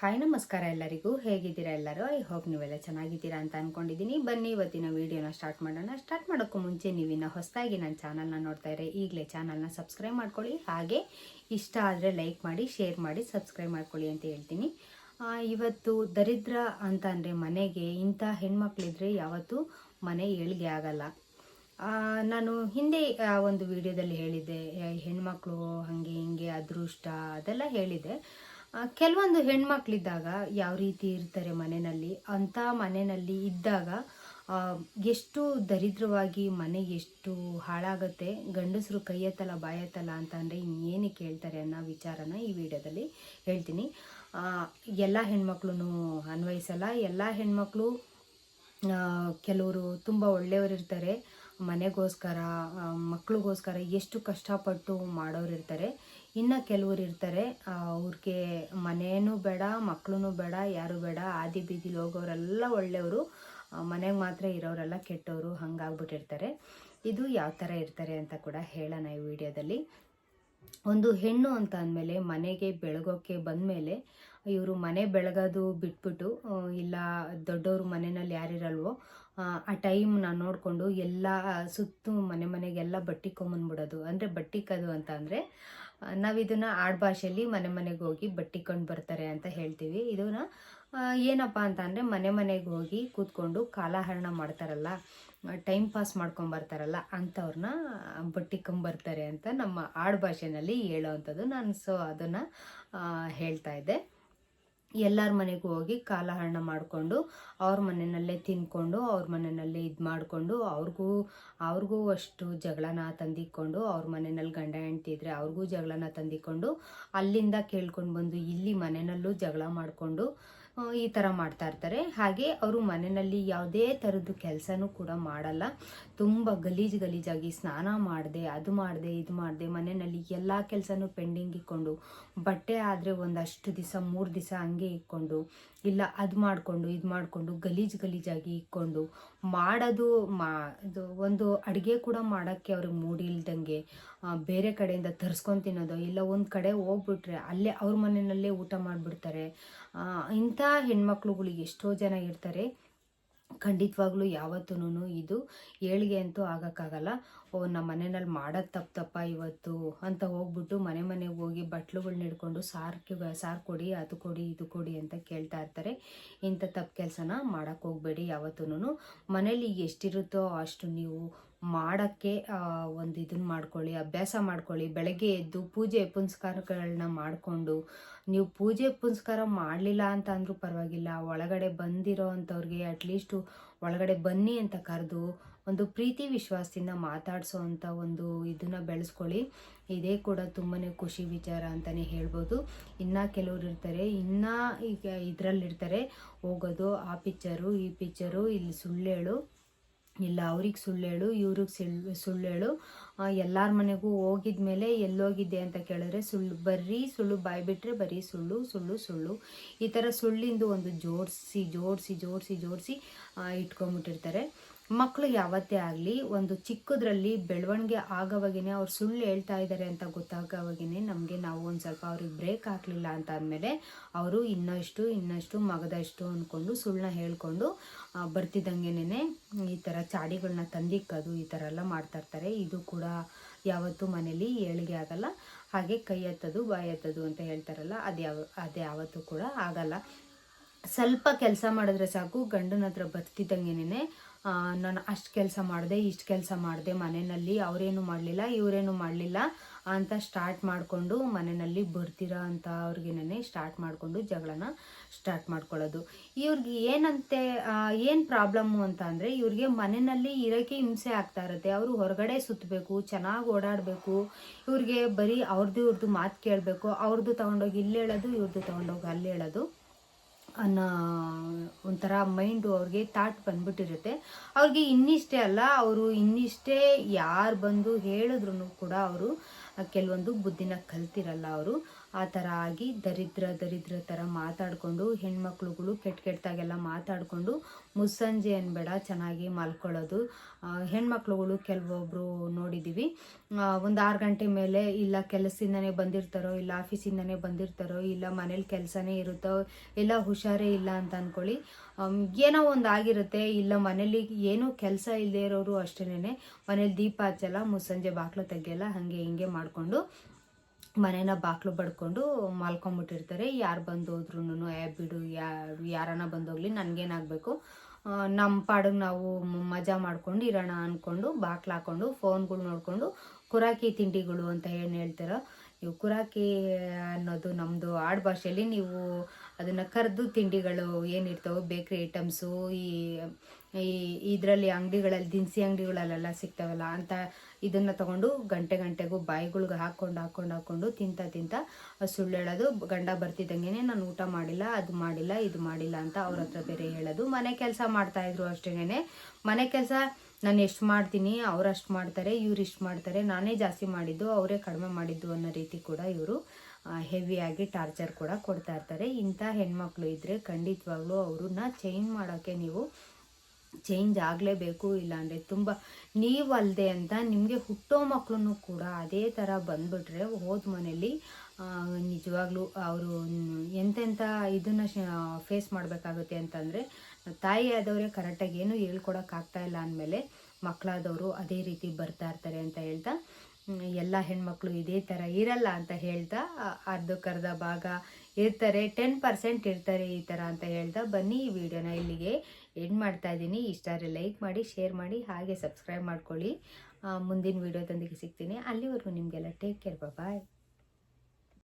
Hi, ನಮಸ್ಕಾರ ಎಲ್ಲರಿಗೂ. ಹೇಗಿದ್ದೀರಾ ಎಲ್ಲರೂ? ಐ ಹೋಪ್ ನೀವೆಲ್ಲ ಚೆನ್ನಾಗಿದ್ದೀರಾ ಅಂತ ಅನ್ಕೊಂಡಿದ್ದೀನಿ. ಬನ್ನಿ, ಇವತ್ತಿನ ವಿಡಿಯೋನ ಸ್ಟಾರ್ಟ್ ಮಾಡೋಣ. ಸ್ಟಾರ್ಟ್ ಮಾಡೋಕ್ಕೂ ಮುಂಚೆ ನೀವಿನ್ನ ಹೊಸದಾಗಿ ನನ್ನ ಚಾನಲ್ನ ನೋಡ್ತಾ ಇದ್ರೆ ಈಗಲೇ ಚಾನಲ್ನ ಸಬ್ಸ್ಕ್ರೈಬ್ ಮಾಡ್ಕೊಳ್ಳಿ. ಹಾಗೆ ಇಷ್ಟ ಆದರೆ ಲೈಕ್ ಮಾಡಿ, ಶೇರ್ ಮಾಡಿ, ಸಬ್ಸ್ಕ್ರೈಬ್ ಮಾಡ್ಕೊಳ್ಳಿ ಅಂತ ಹೇಳ್ತೀನಿ. ಇವತ್ತು ದರಿದ್ರ ಅಂತ ಅಂದರೆ ಮನೆಗೆ ಇಂಥ ಹೆಣ್ಮಕ್ಳಿದ್ರೆ ಯಾವತ್ತೂ ಮನೆ ಏಳಿಗೆ ಆಗಲ್ಲ. ನಾನು ಹಿಂದೆ ಒಂದು ವಿಡಿಯೋದಲ್ಲಿ ಹೇಳಿದ್ದೆ ಹೆಣ್ಮಕ್ಳು ಹಾಗೆ ಹಿಂಗೆ, ಅದೃಷ್ಟ, ಅದೆಲ್ಲ ಹೇಳಿದೆ ಕೆಲವೊಂದು ಹೆಣ್ಮಕ್ಳಿದ್ದಾಗ ಯಾವ ರೀತಿ ಇರ್ತಾರೆ ಮನೆಯಲ್ಲಿ ಅಂಥ ಮನೆಯಲ್ಲಿ ಇದ್ದಾಗ ಎಷ್ಟು ದರಿದ್ರವಾಗಿ ಮನೆ ಎಷ್ಟು ಹಾಳಾಗುತ್ತೆ, ಗಂಡಸರು ಕೈಯತ್ತಲ್ಲ, ಬಾಯತ್ತಲ್ಲ ಅಂತ ಅಂದರೆ ಇನ್ನೇನು ಕೇಳ್ತಾರೆ ಅನ್ನೋ ವಿಚಾರನ ಈ ವಿಡಿಯೋದಲ್ಲಿ ಹೇಳ್ತೀನಿ. ಎಲ್ಲ ಹೆಣ್ಮಕ್ಳು ಅನ್ವಯಿಸಲ್ಲ. ಎಲ್ಲ ಹೆಣ್ಮಕ್ಳು ಕೆಲವರು ತುಂಬ ಒಳ್ಳೆಯವರಿರ್ತಾರೆ ಮನೆಗೋಸ್ಕರ ಮಕ್ಕಳಿಗೋಸ್ಕರ ಎಷ್ಟು ಕಷ್ಟಪಟ್ಟು ಮಾಡೋರು ಇರ್ತಾರೆ. ಇನ್ನು ಕೆಲವರು ಇರ್ತಾರೆ. ಅವ್ರಿಗೆ ಮನೇನೂ ಬೇಡ ಮಕ್ಕಳೂ ಬೇಡ ಯಾರು ಬೇಡ. ಆದಿ ಬೀದಿಲಿ ಹೋಗೋರೆಲ್ಲ ಒಳ್ಳೆಯವರು. ಮನೆಗೆ ಮಾತ್ರ ಇರೋರೆಲ್ಲ ಕೆಟ್ಟವರು ಹಂಗಾಗ್ಬಿಟ್ಟಿರ್ತಾರೆ. ಇದು ಯಾವ ಥರ ಇರ್ತಾರೆ ಅಂತ ಕೂಡ ಹೇಳೋಣ ಈ ವಿಡಿಯೋದಲ್ಲಿ. ಒಂದು ಹೆಣ್ಣು ಅಂತ ಅಂದಮೇಲೆ ಮನೆಗೆ ಬೆಳಗೋಕ್ಕೆ ಬಂದಮೇಲೆ ಇವರು ಮನೆ ಬೆಳಗೋದು ಬಿಟ್ಬಿಟ್ಟು ಇಲ್ಲ ದೊಡ್ಡವರು ಮನೆಯಲ್ಲಿ ಯಾರಿರಲ್ವೋ ಆ, ಟೈಮ್ ನಾನು ನೋಡಿಕೊಂಡು ಎಲ್ಲ ಸುತ್ತು ಮನೆ ಮನೆಗೆಲ್ಲ ಬಟ್ಟಿಕೊಂಬಂದ್ಬಿಡೋದು. ಅಂದರೆ ಬಟ್ಟಿಕ್ಕದು ಅಂತ ಅಂದರೆ ನಾವು ಇದನ್ನು ಆಡ್ಭಾಷೆಯಲ್ಲಿ ಮನೆ ಮನೆಗೆ ಹೋಗಿ ಬಟ್ಟಿಕೊಂಡು ಬರ್ತಾರೆ ಅಂತ ಹೇಳ್ತೀವಿ. ಇದನ್ನ ಏನಪ್ಪ ಅಂತ ಅಂದರೆ ಮನೆ ಮನೆಗೆ ಹೋಗಿ ಕೂತ್ಕೊಂಡು ಕಾಲಹರಣ ಮಾಡ್ತಾರಲ್ಲ ಟೈಮ್ ಪಾಸ್ ಮಾಡ್ಕೊಂಬರ್ತಾರಲ್ಲ ಅಂಥವ್ರನ್ನ ಬಟ್ಟಿಕೊಂಬರ್ತಾರೆ ಅಂತ ನಮ್ಮ ಆಡ್ಭಾಷೆನಲ್ಲಿ ಹೇಳೋವಂಥದ್ದು ನಾನು ಸೊ ಅದನ್ನು ಹೇಳ್ತಾ ಇದ್ದೆ. ಎಲ್ಲರ ಮನೆಗೂ ಹೋಗಿ ಕಾಲಹರಣ ಮಾಡಿಕೊಂಡು, ಅವ್ರ ಮನೆಯಲ್ಲೇ ತಿನ್ಕೊಂಡು, ಅವ್ರ ಮನೆಯಲ್ಲೇ ಇದು ಮಾಡಿಕೊಂಡು, ಅವ್ರಿಗೂ ಅವ್ರಿಗೂ ಅಷ್ಟು ಜಗಳನ ತಂದಿಕ್ಕೊಂಡು ಅವ್ರ ಮನೆಯಲ್ಲಿ ಗಂಡ ಹೆಂಡ್ತಿ ಇದ್ದರೆ ಅವ್ರಿಗೂ ಜಗಳನ ತಂದಿಕ್ಕೊಂಡು ಅಲ್ಲಿಂದ ಕೇಳ್ಕೊಂಡು ಬಂದು ಇಲ್ಲಿ ಮನೆಯಲ್ಲೂ ಜಗಳ ಮಾಡಿಕೊಂಡು ಈ ಥರ ಮಾಡ್ತಾ ಇರ್ತಾರೆ. ಹಾಗೆ ಅವರು ಮನೆಯಲ್ಲಿ ಯಾವುದೇ ಥರದ್ದು ಕೆಲಸನೂ ಕೂಡ ಮಾಡಲ್ಲ. ತುಂಬ ಗಲೀಜು ಗಲೀಜಾಗಿ ಸ್ನಾನ ಮಾಡಿದೆ, ಅದು ಮಾಡಿದೆ, ಇದು ಮಾಡಿದೆ, ಮನೆಯಲ್ಲಿ ಎಲ್ಲ ಕೆಲಸನೂ ಪೆಂಡಿಂಗ್ ಇಕ್ಕೊಂಡು, ಬಟ್ಟೆ ಆದರೆ ಒಂದಷ್ಟು ದಿವಸ, ಮೂರು ದಿವಸ ಹಂಗೆ ಇಕ್ಕೊಂಡು, ಇಲ್ಲ ಅದು ಮಾಡಿಕೊಂಡು, ಇದು ಮಾಡಿಕೊಂಡು, ಗಲೀಜು ಗಲೀಜಾಗಿ ಇಕ್ಕೊಂಡು, ಮಾಡೋದು ಮಾ, ಇದು ಒಂದು ಅಡುಗೆ ಕೂಡ ಮಾಡೋಕ್ಕೆ ಅವ್ರಿಗೆ ಮೂಡಿ ಇಲ್ದಂಗೆ ಬೇರೆ ಕಡೆಯಿಂದ ತರಿಸ್ಕೊಂಡು ತಿನ್ನೋದು, ಇಲ್ಲ ಒಂದು ಕಡೆ ಹೋಗ್ಬಿಟ್ರೆ ಅಲ್ಲೇ ಅವ್ರ ಮನೆಯಲ್ಲೇ ಊಟ ಮಾಡಿಬಿಡ್ತಾರೆ. ಇಂಥ ಹೆಣ್ಮಕ್ಳುಗಳಿಗೆ ಎಷ್ಟೋ ಜನ ಇರ್ತಾರೆ. ಖಂಡಿತವಾಗ್ಲೂ ಯಾವತ್ತೂ ಇದು ಏಳಿಗೆ ಅಂತೂ ಆಗೋಕ್ಕಾಗಲ್ಲ. ಓ, ನಮ್ಮ ಮನೆಯಲ್ಲಿ ಮಾಡೋದು ತಪ್ಪು ತಪ್ಪ ಇವತ್ತು ಅಂತ ಹೋಗ್ಬಿಟ್ಟು ಮನೆ ಮನೆಗೆ ಹೋಗಿ ಬಟ್ಲುಗಳ್ನ ಹಿಡ್ಕೊಂಡು ಸಾರ್ಗೆ ಸಾರು ಕೊಡಿ, ಅದು ಕೊಡಿ, ಇದು ಕೊಡಿ ಅಂತ ಕೇಳ್ತಾ ಇರ್ತಾರೆ. ಇಂಥ ತಪ್ಪು ಕೆಲಸನ ಮಾಡೋಕ್ಕೆ ಹೋಗಬೇಡಿ ಯಾವತ್ತೂ ಮನೇಲಿ ಎಷ್ಟಿರುತ್ತೋ ಅಷ್ಟು ನೀವು ಮಾಡೋಕ್ಕೆ ಒಂದು ಇದನ್ನ ಮಾಡ್ಕೊಳ್ಳಿ, ಅಭ್ಯಾಸ ಮಾಡ್ಕೊಳ್ಳಿ. ಬೆಳಗ್ಗೆ ಎದ್ದು ಪೂಜೆ ಪುನಸ್ಕಾರಗಳನ್ನ ಮಾಡಿಕೊಂಡು, ನೀವು ಪೂಜೆ ಪುನಸ್ಕಾರ ಮಾಡಲಿಲ್ಲ ಅಂತ ಅಂದರೂ ಪರವಾಗಿಲ್ಲ. ಒಳಗಡೆ ಬಂದಿರೋ ಅಂಥವ್ರಿಗೆ ಅಟ್ಲೀಸ್ಟು ಒಳಗಡೆ ಬನ್ನಿ ಅಂತ ಕರೆದು ಒಂದು ಪ್ರೀತಿ ವಿಶ್ವಾಸದಿಂದ ಮಾತಾಡಿಸೋ ಅಂಥ ಒಂದು ಇದನ್ನು ಬೆಳೆಸ್ಕೊಳ್ಳಿ. ಇದೇ ಕೂಡ ತುಂಬಾ ಖುಷಿ ವಿಚಾರ ಅಂತಲೇ ಹೇಳ್ಬೋದು. ಇನ್ನು ಕೆಲವರು ಇರ್ತಾರೆ, ಇನ್ನೂ ಈಗ ಇದರಲ್ಲಿರ್ತಾರೆ. ಹೋಗೋದು, ಆ ಪಿಕ್ಚರು ಈ ಪಿಕ್ಚರು ಇಲ್ಲಿ ಸುಳ್ಳೇಳು ಇಲ್ಲ, ಅವ್ರಿಗೆ ಸುಳ್ಳು ಹೇಳು ಇವ್ರಿಗೆ ಸುಳ್ಳು ಸುಳ್ಳೇಳು. ಎಲ್ಲರ ಮನೆಗೂ ಹೋಗಿದ ಮೇಲೆ ಎಲ್ಲೋಗಿದ್ದೆ ಅಂತ ಕೇಳಿದ್ರೆ ಸುಳ್ಳು ಬರೀ ಸುಳ್ಳು ಬಾಯಿ ಬಿಟ್ಟರೆ ಬರೀ ಸುಳ್ಳು ಸುಳ್ಳು ಸುಳ್ಳು. ಈ ಥರ ಸುಳ್ಳಿಂದು ಒಂದು ಜೋಡಿಸಿ ಜೋಡಿಸಿ ಜೋಡಿಸಿ ಜೋಡಿಸಿ ಇಟ್ಕೊಂಬಿಟ್ಟಿರ್ತಾರೆ. ಮಕ್ಕಳು ಯಾವತ್ತೇ ಆಗಲಿ, ಒಂದು ಚಿಕ್ಕದ್ರಲ್ಲಿ ಬೆಳವಣಿಗೆ ಆಗೋವಾಗೇ ಅವ್ರು ಸುಳ್ಳು ಹೇಳ್ತಾ ಇದ್ದಾರೆ ಅಂತ ಗೊತ್ತಾಗವಾಗೇ ನಮಗೆ ನಾವು ಒಂದು ಸ್ವಲ್ಪ ಅವ್ರಿಗೆ ಬ್ರೇಕ್ ಹಾಕಲಿಲ್ಲ ಅಂತ ಅಂದಮೇಲೆ ಅವರು ಇನ್ನಷ್ಟು ಇನ್ನಷ್ಟು ಮಗದಷ್ಟು ಅಂದ್ಕೊಂಡು ಸುಳ್ಳನ್ನ ಹೇಳ್ಕೊಂಡು ಬರ್ತಿದ್ದಂಗೆನೇ ಈ ಥರ ಚಾಡಿಗಳನ್ನ ತಂದಿಕ್ಕೋದು, ಈ ಥರ ಎಲ್ಲ ಮಾಡ್ತಾ ಇರ್ತಾರೆ. ಇದು ಕೂಡ ಯಾವತ್ತೂ ಮನೇಲಿ ಏಳಿಗೆ ಆಗಲ್ಲ. ಹಾಗೆ ಕೈ ಎತ್ತದು, ಬಾಯಿ ಎತ್ತದು ಅಂತ ಹೇಳ್ತಾರಲ್ಲ, ಅದು ಯಾವ, ಅದು ಯಾವತ್ತೂ ಕೂಡ ಆಗಲ್ಲ. ಸ್ವಲ್ಪ ಕೆಲಸ ಮಾಡಿದ್ರೆ ಸಾಕು, ಗಂಡನ ಹತ್ರ ಬರ್ತಿದ್ದಂಗೆನೇ ನಾನು ಅಷ್ಟು ಕೆಲಸ ಮಾಡಿದೆ, ಇಷ್ಟು ಕೆಲಸ ಮಾಡಿದೆ ಮನೆಯಲ್ಲಿ ಅವರೇನು ಮಾಡಲಿಲ್ಲ, ಇವರೇನು ಮಾಡಲಿಲ್ಲ ಅಂತ ಸ್ಟಾರ್ಟ್ ಮಾಡಿಕೊಂಡು ಮನೆಯಲ್ಲಿ ಬರ್ತೀರಾ ಅಂತ ಅವ್ರಿಗೇನೆ ಸ್ಟಾರ್ಟ್ ಮಾಡಿಕೊಂಡು ಜಗಳನ ಸ್ಟಾರ್ಟ್ ಮಾಡ್ಕೊಳ್ಳೋದು. ಇವ್ರಿಗೆ ಏನಂತೆ ಏನು ಪ್ರಾಬ್ಲಮ್ಮು ಅಂತ ಅಂದರೆ ಇವ್ರಿಗೆ ಮನೆಯಲ್ಲಿ ಇರೋಕ್ಕೆ ಹಿಂಸೆ ಆಗ್ತಾ ಇರುತ್ತೆ. ಅವರು ಹೊರಗಡೆ ಸುತ್ತಬೇಕು ಚೆನ್ನಾಗಿ ಓಡಾಡಬೇಕು, ಇವ್ರಿಗೆ ಬರೀ ಅವ್ರದ್ದು ಇವ್ರದ್ದು ಮಾತು ಕೇಳಬೇಕು ಅವ್ರದ್ದು ತೊಗೊಂಡೋಗಿ ಇಲ್ಲಿ ಹೇಳೋದು ಇವ್ರದ್ದು ತೊಗೊಂಡೋಗಿ ಅಲ್ಲಿ ಹೇಳೋದು. ಅನ್ನೋ ಒಂಥರ ಮೈಂಡು ಅವ್ರಿಗೆ ಥಾಟ್ ಬಂದ್ಬಿಟ್ಟಿರುತ್ತೆ. ಅವ್ರಿಗೆ ಇನ್ನಿಷ್ಟೇ ಅಲ್ಲ, ಅವರು ಇನ್ನಿಷ್ಟೇ ಯಾರು ಬಂದು ಹೇಳಿದ್ರು ಕೂಡ ಅವರು ಕೆಲವೊಂದು ಬುದ್ಧಿನ ಕಲ್ತಿರಲ್ಲ ಅವರು. ಆ ಥರ ಆಗಿ ದರಿದ್ರ ದರಿದ್ರ ಥರ ಮಾತಾಡಿಕೊಂಡು ಹೆಣ್ಮಕ್ಳುಗಳು ಕೆಟ್ಟ ಕೆಟ್ಟದಾಗೆಲ್ಲ ಮಾತಾಡಿಕೊಂಡು ಮುಸ್ಸಂಜೆ ಅನ್ಬೇಡ, ಚೆನ್ನಾಗಿ ಮಲ್ಕೊಳ್ಳೋದು. ಹೆಣ್ಮಕ್ಳುಗಳು ಕೆಲವೊಬ್ರು ನೋಡಿದ್ದೀವಿ ಒಂದು ಆರು ಗಂಟೆ ಮೇಲೆ ಇಲ್ಲ ಕೆಲಸದಿಂದನೇ ಬಂದಿರ್ತಾರೋ, ಇಲ್ಲ ಆಫೀಸಿಂದನೇ ಬಂದಿರ್ತಾರೋ, ಇಲ್ಲ ಮನೇಲಿ ಕೆಲಸನೇ ಇರುತ್ತೋ, ಇಲ್ಲ ಹುಷಾರೇ ಇಲ್ಲ ಅಂತ ಅಂದ್ಕೊಳ್ಳಿ ಏನೋ ಒಂದು ಆಗಿರುತ್ತೆ. ಇಲ್ಲ ಮನೇಲಿ ಏನೂ ಕೆಲಸ ಇಲ್ಲದೇ ಇರೋರು ಅಷ್ಟೇನೆ ಮನೇಲಿ ದೀಪ ಹಚ್ಚಲ್ಲ, ಮುಸ್ಸಂಜೆ ಬಾಗಿಲು ತೆಗಿಯಲ್ಲ, ಹಾಗೆ ಹಿಂಗೆ ಮಾಡಿಕೊಂಡು ಮನೇನ ಬಾಕ್ಲು ಬಡ್ಕೊಂಡು ಮಲ್ಕೊಂಬಿಟ್ಟಿರ್ತಾರೆ. ಯಾರು ಬಂದು ಹೋದ್ರೂ ಏ ಬಿಡು, ಯಾರು ಯಾರನ್ನ ಬಂದೋಗ್ಲಿ, ನನಗೇನಾಗಬೇಕು? ನಮ್ಮ ಪಾಡಿಗೆ ನಾವು ಮಜಾ ಮಾಡ್ಕೊಂಡು ಇರೋಣ ಅಂದ್ಕೊಂಡು ಬಾಕ್ಲು ಹಾಕೊಂಡು ಫೋನ್ಗಳು ನೋಡಿಕೊಂಡು ಕುರಾಕಿ ತಿಂಡಿಗಳು ಅಂತ ಏನು ಹೇಳ್ತಾರೋ? ನೀವು ಕುರಾಕಿ ಅನ್ನೋದು ನಮ್ಮದು ಆಡು ಭಾಷೆಯಲ್ಲಿ ನೀವು ಅದನ್ನು ಕರೆದು ತಿಂಡಿಗಳು ಏನಿರ್ತಾವೆ ಬೇಕ್ರಿ ಐಟಮ್ಸು, ಈ ಈ, ಇದರಲ್ಲಿ ಅಂಗಡಿಗಳಲ್ಲಿ, ದಿನಸಿ ಅಂಗಡಿಗಳಲ್ಲೆಲ್ಲ ಸಿಗ್ತಾವಲ್ಲ, ಅಂತ ಇದನ್ನು ತಗೊಂಡು ಗಂಟೆ ಗಂಟೆಗೂ ಬಾಯಿಗಳ್ಗೆ ಹಾಕ್ಕೊಂಡು ಹಾಕ್ಕೊಂಡು ಹಾಕ್ಕೊಂಡು ತಿಂತ ತಿಂತ ಸುಳ್ಳು ಹೇಳೋದು ಗಂಡ ಬರ್ತಿದ್ದಂಗೆ ನಾನು ಊಟ ಮಾಡಿಲ್ಲ, ಅದು ಮಾಡಿಲ್ಲ, ಇದು ಮಾಡಿಲ್ಲ ಅಂತ ಅವ್ರ ಹತ್ರ ಬೇರೆ ಹೇಳೋದು. ಮನೆ ಕೆಲಸ ಮಾಡ್ತಾಯಿದ್ರು ಅಷ್ಟೇನೆ. ಮನೆ ಕೆಲಸ ನಾನು ಎಷ್ಟು ಮಾಡ್ತೀನಿ, ಅವ್ರು ಅಷ್ಟು ಮಾಡ್ತಾರೆ, ಇವ್ರು ಇಷ್ಟು ಮಾಡ್ತಾರೆ, ನಾನೇ ಜಾಸ್ತಿ ಮಾಡಿದ್ದು, ಅವರೇ ಕಡಿಮೆ ಮಾಡಿದ್ದು ಅನ್ನೋ ರೀತಿ ಕೂಡ ಇವರು ಹೆವಿಯಾಗಿ ಟಾರ್ಚರ್ ಕೂಡ ಕೊಡ್ತಾ ಇರ್ತಾರೆ. ಇಂಥ ಹೆಣ್ಮಕ್ಳು ಇದ್ದರೆ ಖಂಡಿತವಾಗ್ಲೂ ಅವ್ರನ್ನ ಚೇಂಜ್ ಮಾಡೋಕ್ಕೆ ನೀವು ಚೇಂಜ್ ಆಗಲೇಬೇಕು, ಇಲ್ಲಾಂದರೆ ತುಂಬ ನೀವು ಅಲ್ಲದೆ ಅಂತ ನಿಮಗೆ ಹುಟ್ಟೋ ಮಕ್ಕಳನ್ನು ಕೂಡ ಅದೇ ಥರ ಬಂದುಬಿಟ್ರೆ ಹೋದ ಮನೆಯಲ್ಲಿ ನಿಜವಾಗ್ಲೂ ಅವರು ಎಂತೆಂಥ ಇದನ್ನು ಫೇಸ್ ಮಾಡಬೇಕಾಗುತ್ತೆ ಅಂತಂದರೆ, ತಾಯಿ ಆದವರೇ ಕರೆಕ್ಟಾಗಿ ಏನು ಹೇಳ್ಕೊಡೋಕ್ಕಾಗ್ತಾ ಇಲ್ಲ ಅಂದಮೇಲೆ ಮಕ್ಕಳಾದವರು ಅದೇ ರೀತಿ ಬರ್ತಾ ಇರ್ತಾರೆ ಅಂತ ಹೇಳ್ತಾ ಎಲ್ಲ ಹೆಣ್ಮಕ್ಳು ಇದೇ ಥರ ಇರಲ್ಲ ಅಂತ ಹೇಳ್ತಾ ಅರ್ಧಕ್ಕರ್ಧ ಭಾಗ ಇರ್ತಾರೆ ಟೆನ್ ಪರ್ಸೆಂಟ್ ಇರ್ತಾರೆ ಈ ಥರ ಅಂತ ಹೇಳ್ತಾ ಬನ್ನಿ ಈ ವಿಡಿಯೋನ ಇಲ್ಲಿಗೆ ಎಂಡ್ ಮಾಡ್ತಾ ಇದ್ದೀನಿ. ಇಷ್ಟ ಲೈಕ್ ಮಾಡಿ ಶೇರ್ ಮಾಡಿ, ಹಾಗೆ ಸಬ್ಸ್ಕ್ರೈಬ್ ಮಾಡ್ಕೊಳ್ಳಿ. ಮುಂದಿನ ವಿಡಿಯೋದೊಂದಿಗೆ ಸಿಗ್ತೀನಿ. ಅಲ್ಲಿವರೆಗೂ ನಿಮಗೆಲ್ಲ ಟೇಕ್ ಕೇರ್ ಬಾಯ್